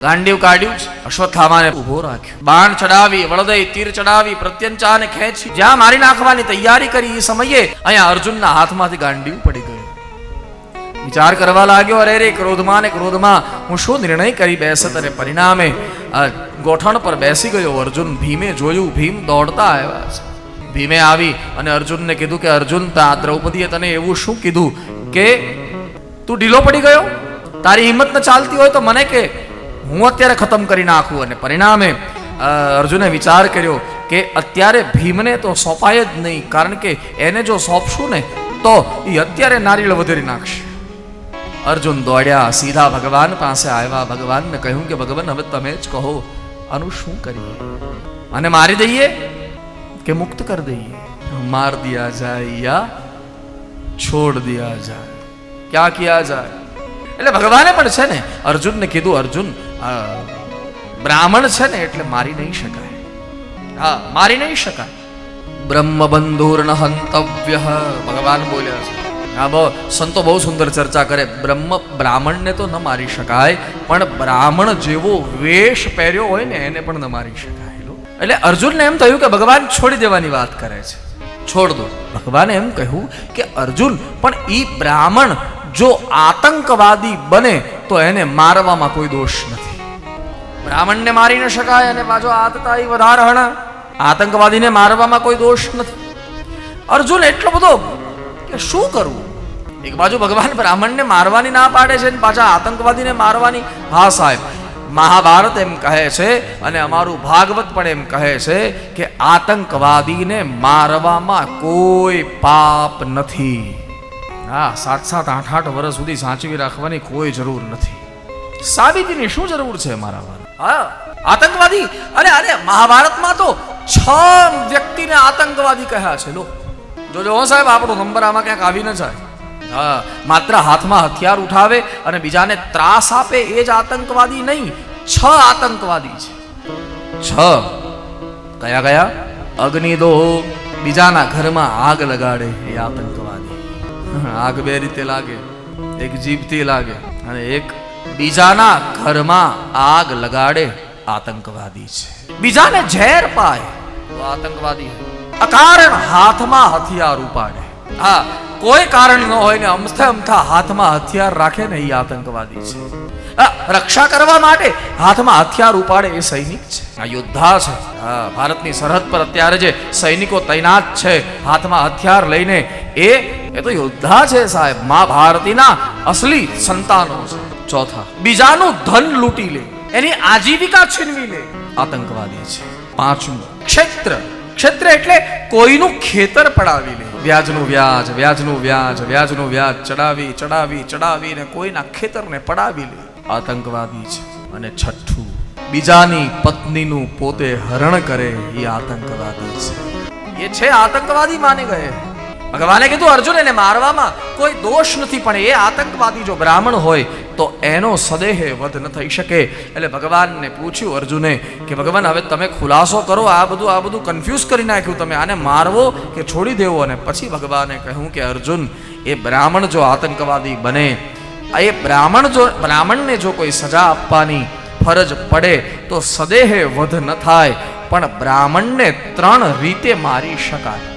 ગાંડીવ કાઢ્યું છે. અશ્વત્થામાને ઊભો રાખ્યો. બાણ ચડાવી વળદય તીર ચડાવી, પ્રત્યંચાને ખેંચી. જ્યાં મારી નાખવાની તૈયારી કરી એ સમયે અહીંયા અર્જુનના હાથમાંથી ગાંડીવ પડી ગયું. વિચાર કરવા લાગ્યો, અરે રે ક્રોધમાં ને ક્રોધમાં હું શું નિર્ણય કરી બેસત? અને પરિણામે ગોઠણ પર બેસી ગયો અર્જુન. ભીમે જોયું, ભીમ દોડતા આવ્યા છે. ભીમે આવી અને અર્જુનને કીધું કે, અર્જુન, તા દ્રૌપદીએ તને એવું શું કીધું કે તું ઢીલો પડી ગયો? તારી હિંમત ન ચાલતી હોય તો મને કે હું અત્યારે ખતમ કરી નાખું અને પરિણામે અર્જુને વિચાર કર્યો કે અત્યારે ભીમને તો સોંપાય જ નહીં, કારણ કે એને જો સોંપશું ને, તો એ અત્યારે નારિયેળ વધેરી નાખશે. અર્જુન દોડ્યા, સીધા ભગવાન પાસે આવ્યા. ભગવાનને કહ્યું કે, ભગવાન, હવે તમે જ કહો, આનું શું કરીએ? અને મારી દઈએ કે મુક્ત કરી દઈએ? માર દિયા જાય યા છોડ દિયા જાય. ક્યાં ક્યાં જાય? એટલે ભગવાને પણ છે ને, અર્જુનને કીધું, અર્જુન બ્રાહ્મણ છે ને એટલે મારી નહીં શકાય. હા, મારી નહીં શકાય. બ્રહ્મ બંધુર્ન હંતવ્ય, ભગવાન બોલ્યા છે. હા, બહુ, સંતો બહુ સુંદર ચર્ચા કરે. બ્રહ્મ, બ્રાહ્મણને તો ન મારી શકાય, પણ બ્રાહ્મણ જેવો વેશ પહેર્યો હોય ને એને પણ ન મારી શકાય. એટલે અર્જુનને એમ થયું કે ભગવાન છોડી દેવાની વાત કરે છે. છોડ દો. ભગવાને એમ કહ્યું કે અર્જુન, પણ એ બ્રાહ્મણ જો આતંકવાદી બને તો એને મારવામાં કોઈ દોષ નથી. બ્રાહ્મણને મારી ન શકાય અને પાછો આતતાઈ વધારહણ આતંકવાદીને મારવામાં કોઈ દોષ નથી. અર્જુન એટલો બધો કે શું કરવું એક બાજુ ભગવાન બ્રાહ્મણને મારવાની ના પાડે છે અને પાછા આતંકવાદીને મારવાની હા સાહેબ મહાભારત એમ કહે છે અને અમારું ભાગવત પણ એમ કહે છે કે આતંકવાદીને મારવામાં કોઈ પાપ નથી. હા, સાત સાત, આઠ આઠ વર્ષ સુધી સાચવી રાખવાની કોઈ જરૂર નથી. સાબિતીની શું જરૂર છે મારા હા, આતંકવાદી? અરે અરે, મહાભારતમાં તો છ વ્યક્તિને આતંકવાદી કહ્યા છે, લો. જોજો હો સાહેબ, આપણો નંબર આમાં ક્યાંક આવી ન જાય. હા, માત્ર હાથમાં હથિયાર ઉઠાવે અને બીજાને ત્રાસ આપે એ જ આતંકવાદી નહીં, છ આતંકવાદી છે. છ. કયા કયા? અગ્નિ દો. બીજાના ઘરમાં આગ લગાડે એ આતંકવાદી. આગ બે રીતે લાગે. એક જીભથી લાગે અને એક બીજાના ઘરમાં આગ લગાડે, આતંકવાદી છે. બીજાને ઝેર પાય, તો આતંકવાદી અકારણ હાથમાં હથિયાર ઉપાડે. હા, કોઈ કારણ ન હોય ને અમથે અમથા હાથમાં હથિયાર રાખે ને એ આતંકવાદી છે. રક્ષા કરવા માટે હાથમાં હથિયાર ઉપાડે એ સૈનિક છે. આ યોદ્ધા છે. ભારતની સરહદ પર અત્યારે જે સૈનિકો તૈનાત છે, હાથમાં હથિયાર લઈને એ એ તો યોદ્ધા છે સાહેબ. મા ભારતીના અસલી સંતાનો છે. ચોથા. બીજાનું ધન લૂંટી લે એની આજીવિકા છીનવી લે. આતંકવાદી છે. પાંચમું ક્ષેત્ર. ક્ષેત્ર એટલે કોઈનું ખેતર પડાવી લે. વ્યાજનું વ્યાજ વ્યાજનું વ્યાજ વ્યાજનું વ્યાજ ચડાવી ચડાવી ચડાવીને કોઈના ખેતરને પડાવી લે. આતંકવાદી છે. અને છઠ્ઠું બીજાની પત્નીનું પોતે હરણ કરે એ આતંકવાદી છે. એ છે આતંકવાદી માને ગયે. ભગવાને કીધું, અર્જુન, એને મારવામાં કોઈ દોષ નથી, પણ એ આતંકવાદી જો બ્રાહ્મણ હોય, તો એનો સદેહે વધ ન થઈ શકે. એટલે ભગવાનને પૂછ્યું અર્જુને કે, ભગવાન, હવે તમે ખુલાસો કરો, આ બધું આ બધું કન્ફ્યુઝ કરી નાખ્યું તમે, આને મારવો કે છોડી દેવો? અને પછી ભગવાને કહ્યું કે, અર્જુન, એ બ્રાહ્મણ જો આતંકવાદી બને, એ બ્રાહ્મણ જો, બ્રાહ્મણને જો કોઈ સજા આપવાની ફરજ પડે, તો સદેહે વધ ન થાય, પણ બ્રાહ્મણને ત્રણ રીતે મારી શકાય.